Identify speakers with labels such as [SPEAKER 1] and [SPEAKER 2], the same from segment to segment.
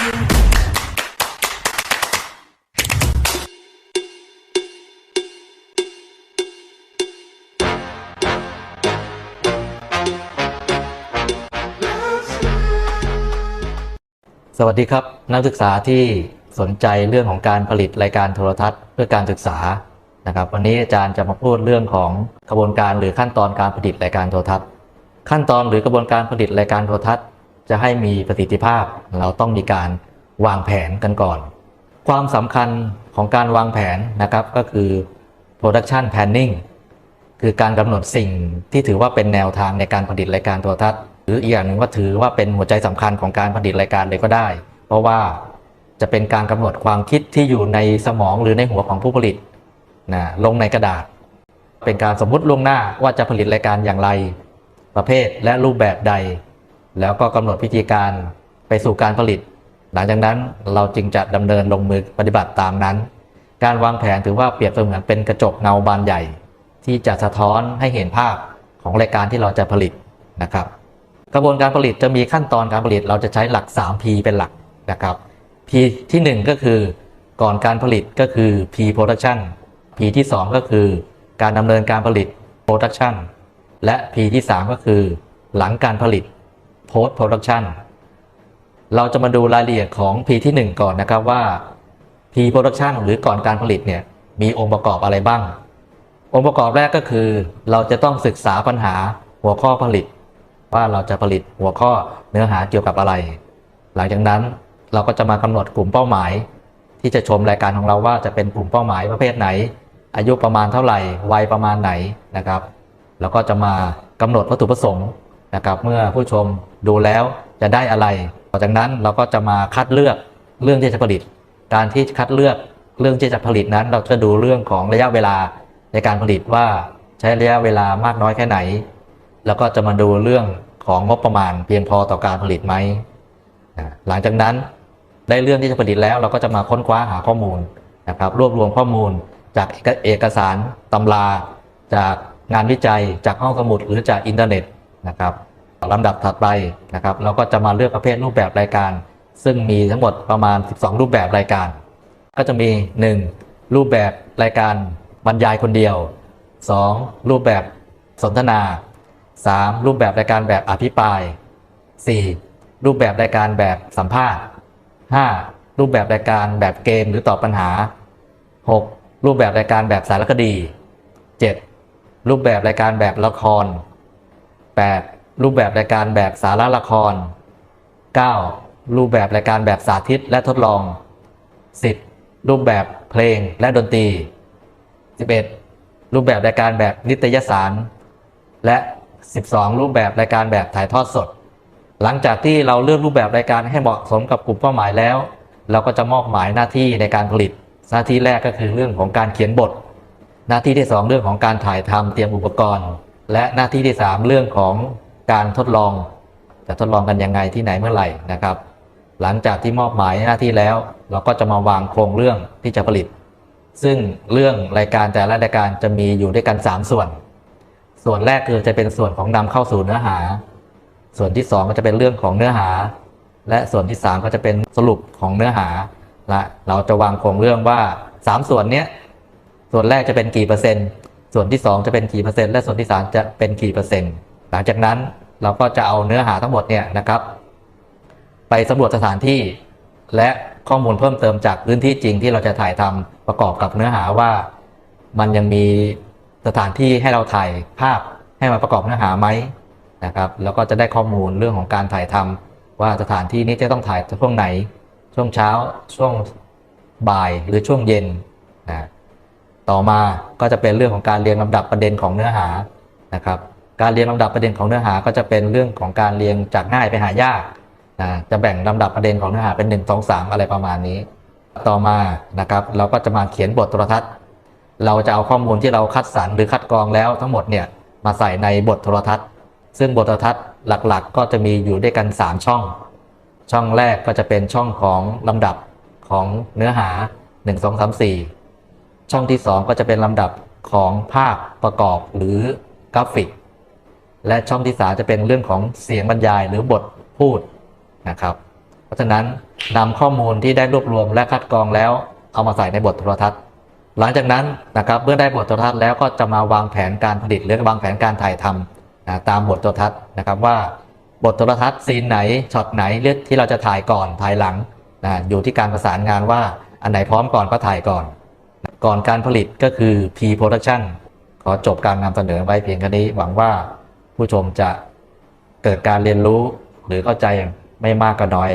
[SPEAKER 1] สวัสดีครับ นักศึกษาที่สนใจเรื่องของการผลิตรายการโทรทัศน์เพื่อการศึกษานะครับ วันนี้อาจารย์จะมาพูดเรื่องของกระบวนการหรือขั้นตอนการผลิตรายการโทรทัศน์ ขั้นตอนหรือกระบวนการผลิตรายการโทรทัศน์ จะให้มีประสิทธิภาพเราต้องมีการวางแผนกันก่อน ความสำคัญของการวางแผนนะครับก็คือ production planning คือการกำหนดสิ่งที่ถือว่าเป็นแนวทางในการผลิตรายการโทรทัศน์ หรืออีกอย่างหนึ่งว่าถือว่าเป็นหัวใจสำคัญของการผลิตรายการเลยก็ได้ เพราะว่าจะเป็นการกำหนดความคิดที่อยู่ในสมองหรือในหัวของผู้ผลิตนะลงในกระดาษ เป็นการสมมุติล่วงหน้าว่าจะผลิตรายการอย่างไร ประเภทและรูปแบบใด แล้วก็กำหนดพิธีการไปสู่การผลิต หลังจากนั้นเราจึงจะดำเนินลงมือปฏิบัติตามนั้น การวางแผนถือว่าเปรียบเสมือนเป็นกระจกเงาบานใหญ่ ที่จะสะท้อนให้เห็นภาพของรายการที่เราจะผลิตนะครับ กระบวนการผลิตจะมีขั้นตอนการผลิตเราจะใช้หลัก 3P เป็นหลักนะครับ P ที่ 1 ก็คือก่อนการผลิตก็คือ P production P ที่ 2 ก็คือการดำเนินการผลิต production และ P ที่ 3 ก็คือ หลังการผลิต post production เราจะมาดูรายละเอียดของ P ที่ 1 ก่อนนะครับว่า P production หรือก่อนการผลิตเนี่ยมีองค์ประกอบอะไรบ้าง องค์ประกอบแรกก็คือ เราจะต้องศึกษาปัญหาหัวข้อผลิต ว่าเราจะผลิตหัวข้อเนื้อหาเกี่ยวกับอะไร หลังจากนั้นเราก็จะมากำหนดกลุ่มเป้าหมาย ที่จะชมรายการของเราว่าจะเป็นกลุ่มเป้าหมายประเภทไหน อายุประมาณเท่าไหร่วัยประมาณไหนนะครับ แล้วก็จะมากำหนดวัตถุประสงค์ นะครับเมื่อผู้ชมดูแล้วจะได้อะไร ต่อจากนั้นเราก็จะมาคัดเลือกเรื่องที่จะผลิต การที่คัดเลือกเรื่องที่จะผลิตนั้น เราจะดูเรื่องของระยะเวลาในการผลิตว่าใช้ระยะเวลามากน้อยแค่ไหน แล้วก็จะมาดูเรื่องของงบประมาณเพียงพอต่อการผลิตไหม หลังจากนั้นได้เรื่องที่จะผลิตแล้วเราก็จะมาค้นคว้าหาข้อมูลนะครับรวบรวมข้อมูลจากเอกสารตำรา จากงานวิจัย จากห้องสมุดหรือจากอินเทอร์เน็ต นะครับลำดับถัดไปนะครับ เราก็จะมาเลือกประเภทรูปแบบรายการ ซึ่งมีทั้งหมดประมาณ 12 รูปแบบรายการ ก็จะมี 1. รูปแบบรายการบรรยายคนเดียว 2. รูปแบบสนทนา 3. รูปแบบรายการแบบอภิปราย 4. รูปแบบรายการแบบสัมภาษณ์ 5. รูปแบบรายการแบบเกมหรือตอบปัญหา 6. รูปแบบรายการแบบสารคดี 7. รูปแบบรายการแบบละคร 8. รูปแบบรายการแบบสาระละคร 9. รูปแบบรายการแบบสาธิตและทดลอง 10. รูปแบบเพลงและดนตรี 11. รูปแบบรายการแบบนิตยสาร และ 12 รูปแบบรายการแบบถ่ายทอดสด หลังจากที่เราเลือกรูปแบบรายการให้เหมาะสมกับกลุ่มเป้าหมายแล้ว เราก็จะมอบหมายหน้าที่ในการผลิต หน้าที่แรกก็คือเรื่องของการเขียนบท หน้าที่ที่ 2 เรื่องของการถ่ายทำเตรียมอุปกรณ์ และหน้าที่ที่ 3 เรื่องของการทดลอง จะทดลองกันยังไงที่ไหนเมื่อไหร่นะครับ หลังจากที่มอบหมายหน้าที่แล้ว เราก็จะมาวางโครงเรื่องที่จะผลิต ซึ่งเรื่องรายการแต่ละรายการจะมีอยู่ด้วยกัน 3 ส่วน ส่วนแรกคือจะเป็นส่วนของนำเข้าสู่เนื้อหา ส่วนที่ 2 ก็จะเป็นเรื่องของเนื้อหา และส่วนที่ 3 ก็จะเป็นสรุปของเนื้อหาและเราจะวางโครงเรื่องว่า 3 ส่วนเนี้ยส่วนแรกจะเป็นกี่เปอร์เซ็นต์ ส่วนที่ 2 จะเป็นกี่เปอร์เซ็นต์และส่วนที่ 3 จะเป็นกี่เปอร์เซ็นต์ หลังจากนั้นเราก็จะเอาเนื้อหาทั้งหมดเนี่ยนะครับ ไปสำรวจสถานที่และข้อมูลเพิ่มเติมจากพื้นที่จริงที่เราจะถ่ายทำประกอบกับเนื้อหาว่า มันยังมีสถานที่ให้เราถ่ายภาพให้มาประกอบเนื้อหาไหมนะครับแล้วก็จะได้ข้อมูลเรื่องของการถ่ายทำว่าสถานที่นี้จะต้องถ่ายช่วงไหน ช่วงเช้าช่วงบ่ายหรือช่วงเย็นนะ ต่อมาก็จะเป็นเรื่องของการเรียงลำดับประเด็นของเนื้อหานะครับ การเรียงลำดับประเด็นของเนื้อหาก็จะเป็นเรื่องของการเรียงจากง่ายไปหายากนะจะแบ่งลำดับประเด็นของเนื้อหาเป็น 1 2 3 อะไรประมาณนี้ ต่อมานะครับเราก็จะมาเขียนบทโทรทัศน์ เราจะเอาข้อมูลที่เราคัดสรรหรือคัดกรองแล้วทั้งหมดเนี่ยมาใส่ในบทโทรทัศน์ ซึ่งบทโทรทัศน์หลักๆ ก็จะมีอยู่ด้วยกัน 3 ช่อง ช่องแรกก็จะเป็นช่องของลำดับของเนื้อหา 1 2 3 4 ช่องที่ 2 ก็จะเป็นลำดับของภาพประกอบหรือกราฟิก และช่องที่ 3 จะเป็นเรื่องของเสียงบรรยายหรือบทพูดนะครับ เพราะฉะนั้นนำข้อมูลที่ได้รวบรวมและคัดกรองแล้วเอามาใส่ในบทโทรทัศน์ หลังจากนั้นนะครับเมื่อได้บทโทรทัศน์แล้วก็จะมาวางแผนการผลิตหรือวางแผนการถ่ายทำนะตามบทโทรทัศน์นะครับว่าบทโทรทัศน์ซีนไหนช็อตไหนเลือกที่เราจะถ่ายก่อนถ่ายหลังนะอยู่ที่การประสานงานว่าอันไหนพร้อมก่อนก็ถ่ายก่อน ก่อนการผลิตก็คือ P-Production ขอจบการนำเสนอไว้เพียงแค่นี้ หวังว่าผู้ชมจะเกิดการเรียนรู้หรือเข้าใจไม่มากก็น้อย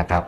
[SPEAKER 1] นะครับ